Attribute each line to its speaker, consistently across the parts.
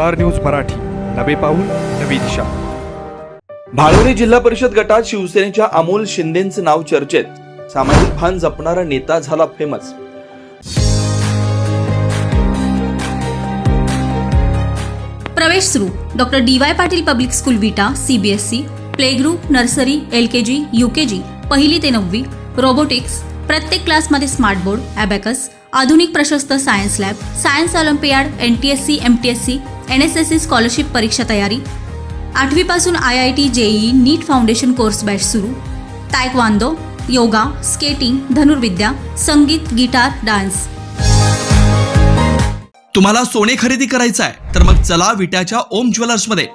Speaker 1: Star news Marathi. नवे पाऊल नवी दिशा.
Speaker 2: भाळवणी जिल्हा परिषद गटात शिवसेनेच्या अमोल शिंदेचं नाव चर्चेत. सामाजिक भान जपणारा नेता झाला फेमस.
Speaker 3: प्रवेश सुरू. Doctor D Y Patil public school Vita CBSE play group nursery L K G U K G पहिली ते नववी रोबोटिक्स प्रत्येक क्लासमध्ये स्मार्ट बोर्ड अबॅकस आधुनिक प्रशस्त science lab science olympiad N T S C M T S C N S S C scholarship परीक्षा तयारी. आठवीपासून I I T JEE NEET foundation course batch सुरू. तायकवांदो योगा स्केटिंग धनुर्विद्या संगीत guitar dance.
Speaker 2: तुम्हाला सोने खरेदी करायचं आहे तर मग चला विट्याच्या ओम ज्वेलर्समध्ये.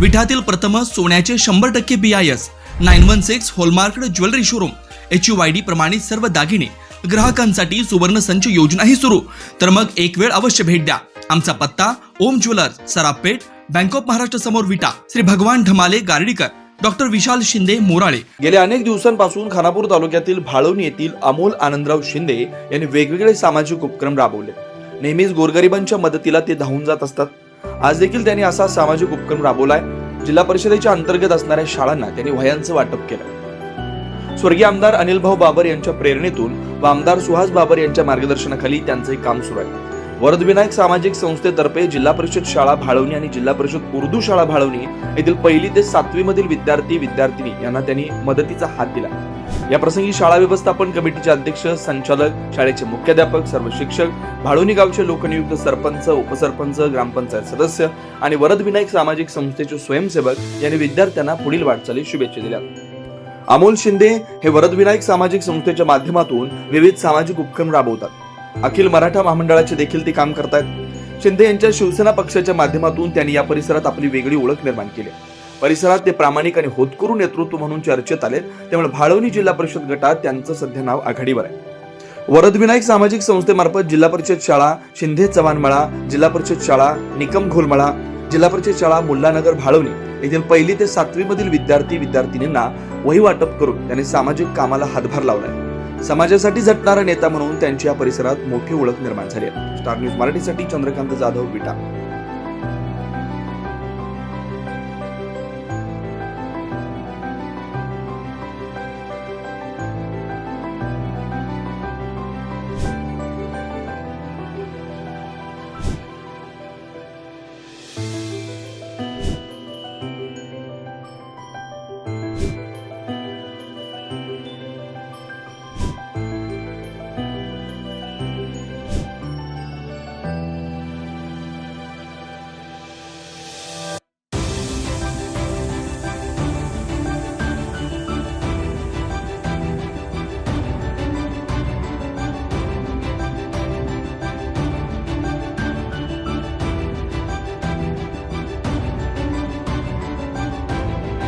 Speaker 2: विठातील प्रथम सोन्याचे शंभर टक्के B I S nine one six hallmark jewellery showroom H U Y D प्रमाणित सर्व दागिने ग्राहकांसाठी सुवर्ण संच योजनाही सुरू. तर मग एक वेळ अवश्य भेट द्या. आमचा पत्ता Om jewellers Sarapeth bank of Maharashtra समोर विटा श्री भगवान ढमाले गार्डीकर डॉक्टर विशाल शिंदे मोराळे. गेल्या अनेक दिवसांपासून खानापूर तालुक्यातील भाळवणी येथील अमोल आनंदराव शिंदे यांनी वेगवेगळे सामाजिक उपक्रम राबवले. नेहमीच गोरगरिबांच्या मदतीला ते धावून जात असतात. आज देखील त्यांनी असा सामाजिक उपक्रम राबवलाय जिल्हा परिषदेच्या अंतर्गत असणाऱ्या शाळांना त्यांनी वह्यांचं वाटप केलं. स्वर्गीय आमदार अनिल भाऊ बाबर यांच्या प्रेरणेतून व आमदार सुहास बाबर यांच्या मार्गदर्शनाखाली त्यांचं हे काम सुरू आहे. वरदविनायक सामाजिक संस्थेतर्फे जिल्हा परिषद शाळा भाळवणी आणि जिल्हा परिषद उर्दू शाळा भाळवणी येथील पहिली ते सातवी मधील विद्यार्थी विद्यार्थिनी यांना त्यांनी मदतीचा हात दिला. या प्रसंगी शाळा व्यवस्थापन कमिटीचे अध्यक्ष संचालक शाळेचे मुख्याध्यापक सर्व शिक्षक भाळवणी गावचे लोकनियुक्त सरपंच उपसरपंच ग्रामपंचायत सदस्य आणि वरदविनायक सामाजिक संस्थेचे स्वयंसेवक यांनी विद्यार्थ्यांना पुढील वाटचाली शुभेच्छा दिल्या. अमोल शिंदे हे वरदविनायक सामाजिक संस्थेच्या माध्यमातून विविध सामाजिक उपक्रम राबवतात. अखिल मराठा महामंडळाचे देखील ते काम करतात शिंदे यांच्या शिवसेना पक्षाच्या माध्यमातून त्यांनी या परिसरात आपली वेगळी ओळख निर्माण केली. परिसरात ते प्रामाणिक आणि होतकरू नेतृत्व म्हणून चर्चेत आले त्यामुळे भाळवणी जिल्हा परिषद गटात त्यांचं सध्या नाव आघाडीवर आहे. वरदविनायक सामाजिक संस्थेमार्फत जिल्हा परिषद शाळा शिंदे चव्हाणमळा जिल्हा परिषद शाळा निकम घोलमळा जिल्हा परिषद शाळा मुल्लानगर भाळवणी येथील पहिली ते सातवी मधील विद्यार्थी विद्यार्थिनींना वही वाटप करून त्यांनी सामाजिक कामाला हातभार लावलाय. समाजासाठी झटणारा नेता म्हणून त्यांची या परिसरात मोठी ओळख निर्माण झाली आहे. स्टार न्यूज मराठीसाठी चंद्रकांत जाधव विटा.